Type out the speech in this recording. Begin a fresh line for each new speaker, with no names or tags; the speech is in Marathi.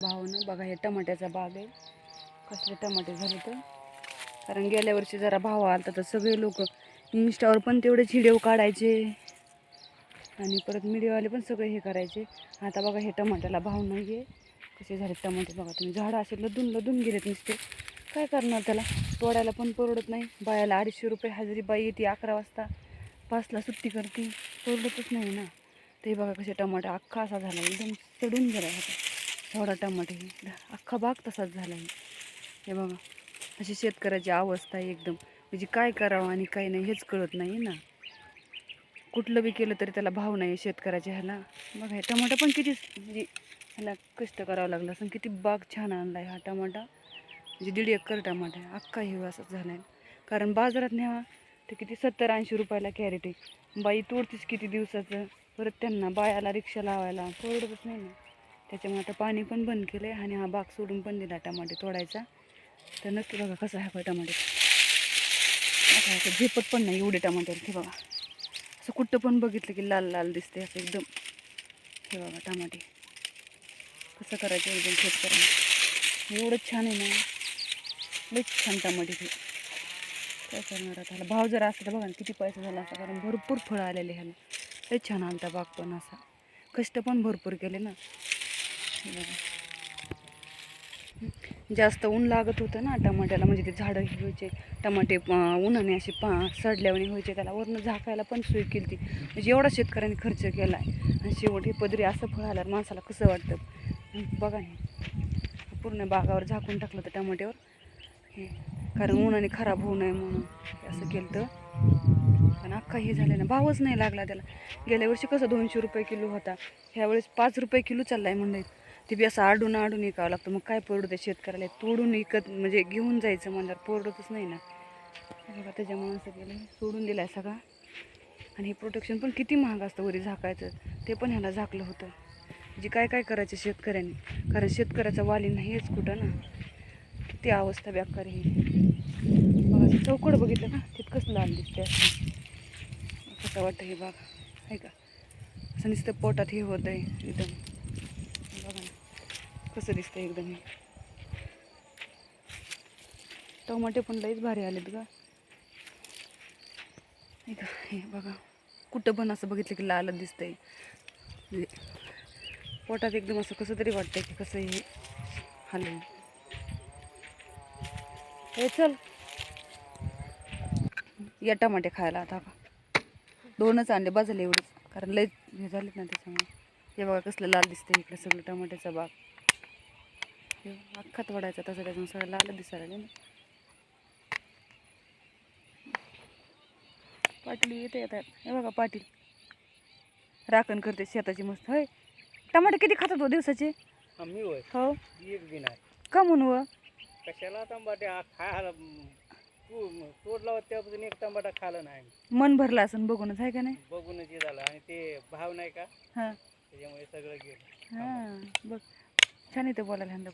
भावानं बघा हे टमाट्याचा बाग आहे. कसले टमाटे झाले तर. कारण गेल्या वर्षी जरा भाव आला तर सगळे लोक इन्स्टावर पण तेवढेच व्हिडिओ काढायचे. आणि परत मीडियावाले पण सगळे हे करायचे. आता बघा हे टमाट्याला भाव नाही आहे कसे झाले टमाटे बघा तुम्ही. झाडं असे लदून लदून गेलेत नुसते. काय करणार त्याला? तोडायला पण परवडत नाही. बायाला अडीचशे रुपये हजेरी बाई येते अकरा वाजता. पाचला सुट्टी करते. परवडतच नाही ना. ते बघा कसे टमाटे अख्खा असा झाला. एकदम चढून गेला होता. थोडा टमाटे अख्खा बाग तसाच झाला आहे. हे बघा अशी शेतकऱ्याची अवस्था आहे एकदम. म्हणजे काय करावं आणि काय नाही हेच कळत नाही ना. कुठलं बी केलं तरी त्याला भाव नाही शेतकऱ्याच्या ह्याला. बघा हे टमाटा पण किती म्हणजे ह्याला कष्ट करावं लागलं असं. किती बाग छान आणला आहे हा टमाटा. म्हणजे दीड एकर टमाटा आहे. अख्खा हिवा असाच झाला आहे कारण बाजारात न्यावा तर किती सत्तर ऐंशी रुपयाला कॅरेट आहे. बाई तोडतीस किती दिवसाचं? परत त्यांना बायाला रिक्षा लावायला. परवडतच नाही ना. त्याच्यामुळे आता पाणी पण बंद केलं आहे आणि हा बाग सोडून पण दिला टमाटे तोडायचा. तर नक्की बघा कसा आहे बा टमाटे. आता झेपत पण नाही एवढे टमाटे आहेत. हे बघा. असं कुठं पण बघितलं की लाल लाल दिसते असं एकदम. हे बघा टमाटे. कसं करायचं एकदम शेतकऱ्यांना. एवढं छान आहे ना. लईच छान टमाटे ते. काय करणार आता? भाव जर असला तर बघा ना किती पैसा झाला असता कारण भरपूर फळं आलेले ह्याला. लई छान आलता बाग पण असा. कष्ट पण भरपूर केले ना. जास्त ऊन लागत होतं ना टमाट्याला म्हणजे ते झाडं हे व्हायचे टमाटे उन्हाने असे पा सडल्यावाने व्हायचे त्याला वरनं झाकायला पण सोय केली ती म्हणजे एवढा शेतकऱ्यांनी खर्च केला आहे आणि शेवटी पदरी असं फळ आल्यावर माणसाला कसं वाटतं? बघा हे. पूर्ण बागावर झाकून टाकलं होतं टमाट्यावर. हे कारण उन्हाने खराब होऊ नये म्हणून असं केलं तर पण अख्खा हे झालं ना भावच नाही लागला त्याला. गेल्या वर्षी कसं दोनशे रुपये किलो होता ह्यावेळेस पाच रुपये किलो चालला आहे म्हणलं. ते बी असं आडून आडून विकावं लागतं. मग काय परवडतं शेतकऱ्याला? तोडून विकत म्हणजे घेऊन जायचं म्हणल्यावर परडतच नाही ना. बघा त्याच्या माणसं केलं सोडून दिलं आहे सगळा. आणि हे प्रोटेक्शन पण किती महाग असतं वरी झाकायचं. ते पण ह्याला झाकलं होतं. जे काय काय करायचं शेतकऱ्यांनी. कारण शेतकऱ्याचा वाली नाहीच कुठं ना. किती अवस्था बेकार ही. बघा चौकड बघितलं का तितकंच लाल दिसते असं. कसं वाटतं हे बाग आहे का असं नुसतं पोटात हे होतं आहे एकदम. कसं दिसतं एकदम. हे टमाटे पण लईच भारी आलेत का हे का हे बघा. कुठं पण असं बघितलं की लालच दिसतंय. पोटात एकदम असं कसं तरी वाटतंय की कसं हे हलवून हे चल. या टमाटे खायला आता. का दोनच आणले बाजले एवढेच. कारण लई हे झालेत ना त्याच्यामुळे. हे बघा कसलं लाल दिसतंय इकडे सगळं टमाट्याचा बाग. हे अख्खात वडायचा तसं त्याच्यामुळे सगळं लाल दिसायला ना. पाटील येते येतात हे बघा पाटील. राखण करते शेताची मस्त. होय. टमाटे किती खातात हो दिवसाचे?
आम्ही होय.
हो.
एक
का म्हणू व?
कशाला हा खायला तू म, तोडला होता त्यापासून एक टमाटा खाला नाही
मन भरलं असं बघूनच आहे का नाही?
बघूनच हे झालं आणि ते भाव नाही का?
हां.
त्याच्यामुळे सगळं गेलं.
हां बघ. छान येतं बोलायला ह्यांना.